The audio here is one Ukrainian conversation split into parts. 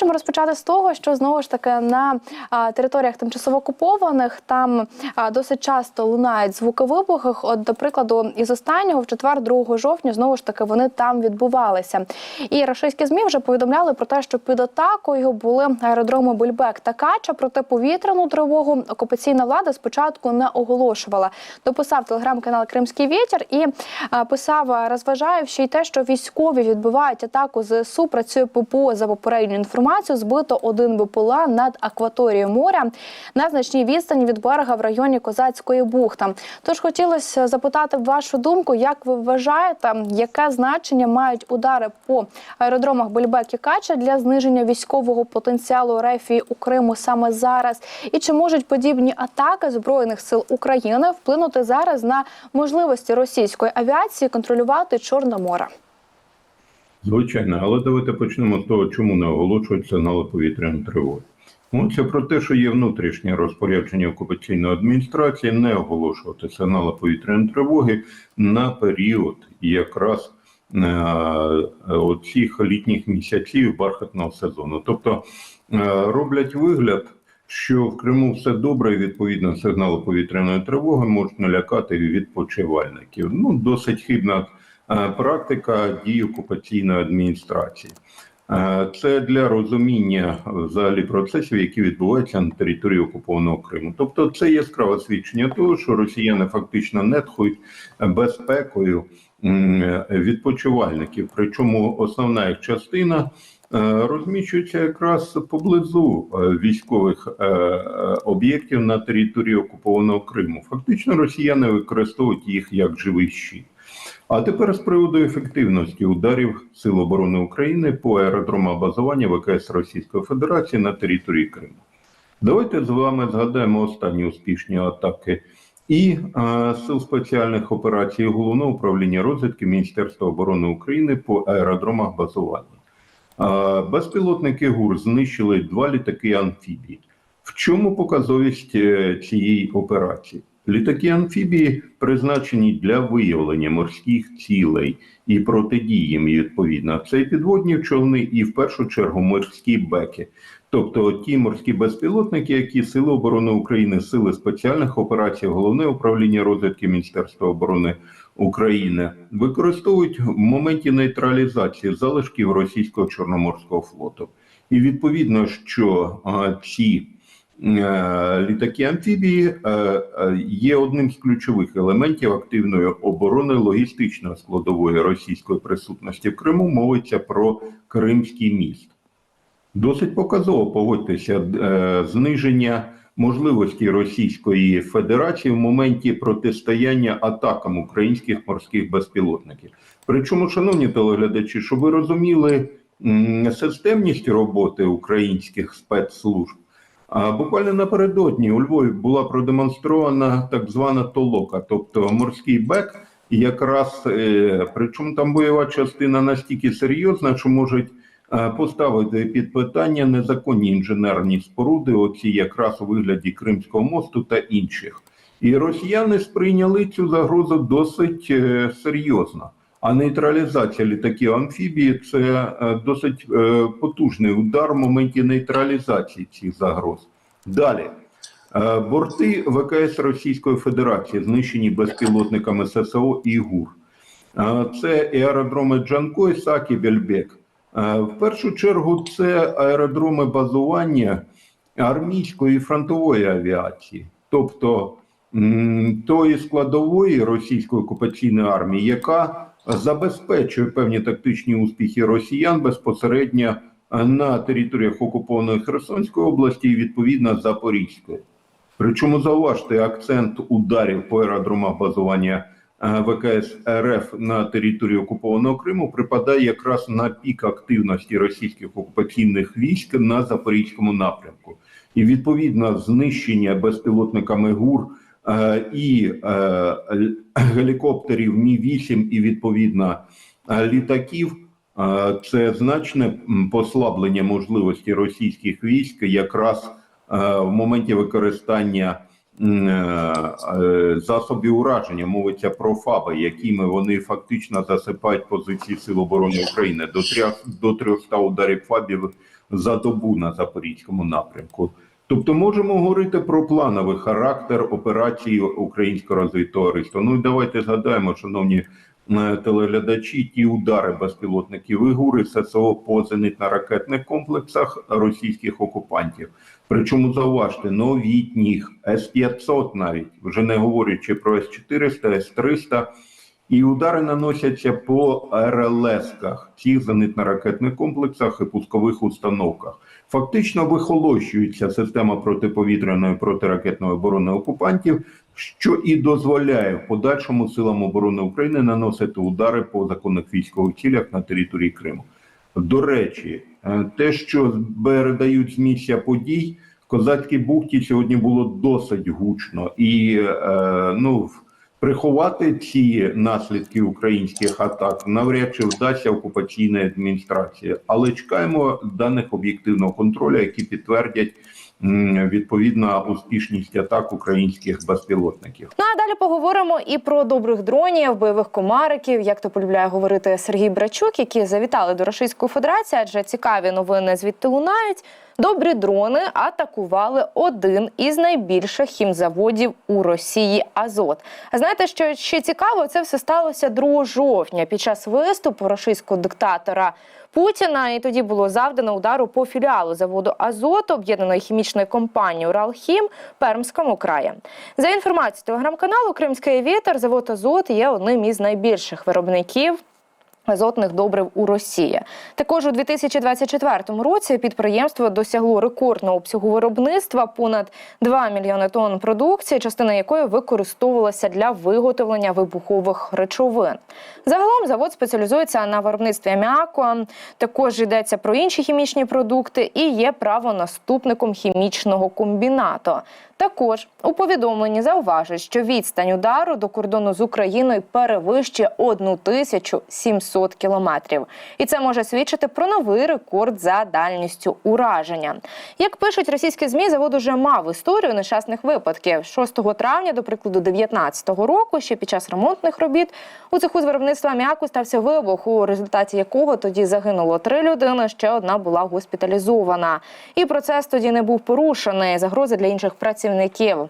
хочемо розпочати з того, що знову ж таки на територіях тимчасово окупованих там досить часто лунають звуки вибухів. От, до прикладу, із останнього в четвер, 2 жовтня, знову ж таки вони там відбувалися. І російські змі вже повідомляли про те, що під атакою були аеродроми Бульбек та Кача. Проте повітряну тривогу окупаційна влада спочатку не оголошувала. Дописав телеграм-канал Кримський вітер і писав, а, розважаю ще й те, що військові відбивають атаку ЗСУ. Працює ППО за попередню інформацію. Збито один БПЛА над акваторією моря на значній відстані від берега в районі Козацької бухти. Тож хотілося запитати вашу думку, як ви вважаєте, яке значення мають удари по аеродромах Бельбек і Кача для зниження військового потенціалу рефії у Криму саме зараз? І чи можуть подібні атаки збройних сил України вплинути зараз на можливості російської авіації контролювати Чорне море? Звичайно, але давайте почнемо з того, чому не оголошують сигнали повітряної тривоги. Мовиться про те, що є внутрішнє розпорядження окупаційної адміністрації не оголошувати сигнали повітряної тривоги на період якраз е, оцих літніх місяців бархатного сезону. Тобто е, роблять вигляд, що в Криму все добре, і відповідно сигнали повітряної тривоги можуть налякати відпочивальників. Ну, досить хибна практика дій окупаційної адміністрації. Е, Це для розуміння взагалі процесів, які відбуваються на території окупованого Криму. Тобто, це яскраве свідчення того, що росіяни фактично не тхують безпекою відпочивальників. Причому основна їх частина е, розміщується якраз поблизу е, військових е, е, об'єктів на території окупованого Криму. Фактично, росіяни використовують їх як живий щит. А тепер з приводу ефективності ударів Сил оборони України по аеродромах базування ВКС Російської Федерації на території Криму. Давайте з вами згадаємо останні успішні атаки і е, сил спеціальних операцій Головного управління розвідки Міністерства оборони України по аеродромах базування. Е, безпілотники ГУР знищили два літаки амфібії. В чому показовість е, цієї операції? Літаки амфібії призначені для виявлення морських цілей і протидії відповідно. Це і підводні човни, і в першу чергу морські беки. Тобто ті морські безпілотники, які Сили оборони України, Сили спеціальних операцій, головне управління розвідки Міністерства оборони України використовують в моменті нейтралізації залишків російського чорноморського флоту. І відповідно, що а, ці е, літаки амфібії е, е, є одним з ключових елементів активної оборони логістичної складової російської присутності в Криму. Мовиться про Кримський міст. Досить показово погодьтеся зниження можливості Російської Федерації в моменті протистояння атакам українських морських безпілотників. Причому, шановні телеглядачі, щоб ви розуміли системність роботи українських спецслужб. Буквально напередодні у Львові була продемонстрована так звана толока, тобто морський бек, і якраз е, причому там бойова частина настільки серйозна, що можуть е, поставити під питання незаконні інженерні споруди, оці якраз у вигляді Кримського мосту та інших. І росіяни сприйняли цю загрозу досить е, серйозно. А нейтралізація літаків амфібії це е, досить е, потужний удар в моменті нейтралізації цих загроз. Далі. Е, Борти ВКС Російської Федерації знищені безпілотниками ССО і ГУР. Це і аеродроми Джанко і Сакі Бельбек. В першу чергу це аеродроми базування армійської і фронтової авіації, тобто тої складової російської окупаційної армії, яка забезпечує певні тактичні успіхи росіян безпосередньо е, на територіях окупованої Херсонської області і відповідно Запорізької. Причому зауважте акцент ударів по аеродромах базування е, ВКС РФ на території окупованого Криму припадає якраз на пік активності російських окупаційних військ на запорізькому напрямку, і відповідно знищення безпілотниками ГУР і е, гелікоптерів Мі 8 і відповідно е, літаків. е, Це значне послаблення можливості російських військ якраз е, в моменті використання е, е, засобів ураження. Мовиться про ФАБи, якими вони фактично засипають позиції Сил оборони України до 300 ударів ФАБів за добу на запорізькому напрямку. Тобто можемо говорити про плановий характер операції українського розвідтовариства. Ну і давайте згадаємо, шановні е, телеглядачі, ті удари безпілотників «Ігури» ССО по зенитно-ракетних комплексах російських окупантів. Причому зауважте, новітніх С-500 навіть, вже не говорячи про С-400, С-300, і удари наносяться по РЛС-ках, цих зенитно-ракетних комплексах і пускових установках. Фактично вихолощується система протиповітряної протиракетної оборони окупантів, що і дозволяє в подальшому силам оборони України наносити удари по законних військових цілях на території Криму. До речі, е, те, що передають з місця подій, в Козацькій бухті сьогодні було досить гучно і е, ну. Приховати ці наслідки українських атак? Навряд чи вдасться окупаційної адміністрації, але чекаємо даних об'єктивного контролю, які підтвердять м, відповідна успішність атак українських безпілотників. Ну а далі поговоримо і про добрих дронів, бойових комариків, як то полюбляє говорити Сергій Брачук, які завітали до Російської Федерації, адже цікаві новини звідти лунають. Добрі дрони атакували один із найбільших хімзаводів у Росії Азот. А знаєте, що ще цікаво, це все сталося 2 жовтня під час виступу російського диктатора Путіна. І тоді було завдано удару по філіалу заводу Азот об'єднаної хімічної компанії Уралхім Пермському краї. За інформацією телеграм-каналу Кримський вітер, завод Азот є одним із найбільших виробників. Азотних добрив у Росії також у 2024 році підприємство досягло рекордного обсягу виробництва понад 2 мільйони тонн продукції, частина якої використовувалася для виготовлення вибухових речовин. Загалом завод спеціалізується на виробництві аміаку. Також йдеться про інші хімічні продукти і є правонаступником хімічного комбінату. Також у повідомленні зауважують, що відстань удару до кордону з Україною перевищує 1700 кілометрів, і це може свідчити про новий рекорд за дальністю ураження. Як пишуть російські змі, завод уже мав історію нещасних випадків. 6 травня, до прикладу, 2019 року, ще під час ремонтних робіт у цеху з виробництва аміаку стався вибух, у результаті якого тоді загинуло три людини. Ще одна була госпіталізована. І процес тоді не був порушений. Загрози для інших працівників.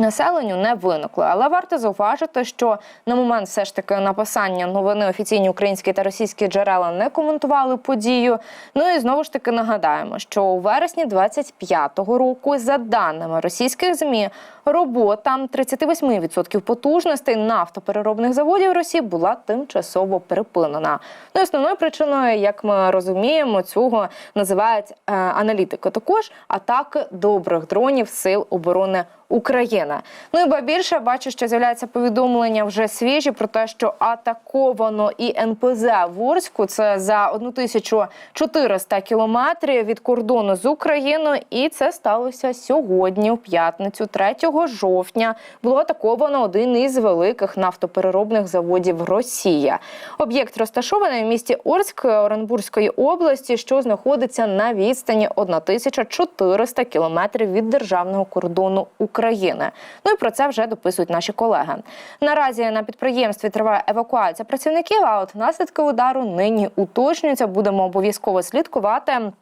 Населенню не виникли. але варто зауважити, що на момент все ж таки написання новини офіційні українські та російські джерела не коментували подію. Ну і знову ж таки нагадаємо, що у вересні 25-го року, за даними російських змі, робота 38% потужностей нафтопереробних заводів Росії була тимчасово припинена. Ну основною причиною, як ми розуміємо, цього називають е, аналітики. Також атаки добрих дронів сил оборони. Україна. Ну і ба більше бачу, що з'являється повідомлення вже свіжі про те, що атаковано і НПЗ в Орську. Це за 1400 кілометрів від кордону з Україною, і це сталося сьогодні, у п'ятницю, 3 жовтня. Було атаковано один із великих нафтопереробних заводів Росія. Об'єкт розташований в місті Орськ Оренбурзької області, що знаходиться на відстані 1400 кілометрів від державного кордону України. Ну і про це вже дописують наші колеги. Наразі на підприємстві триває евакуація працівників. А от наслідки удару нині уточнюються. Будемо обов'язково слідкувати.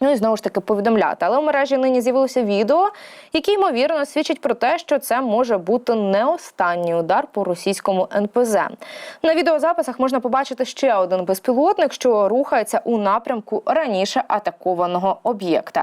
Ну і знову ж таки повідомляти. Але в мережі нині з'явилося відео, яке ймовірно свідчить про те, що це може бути не останній удар по російському НПЗ. На відеозаписах можна побачити ще один безпілотник, що рухається у напрямку раніше атакованого об'єкта.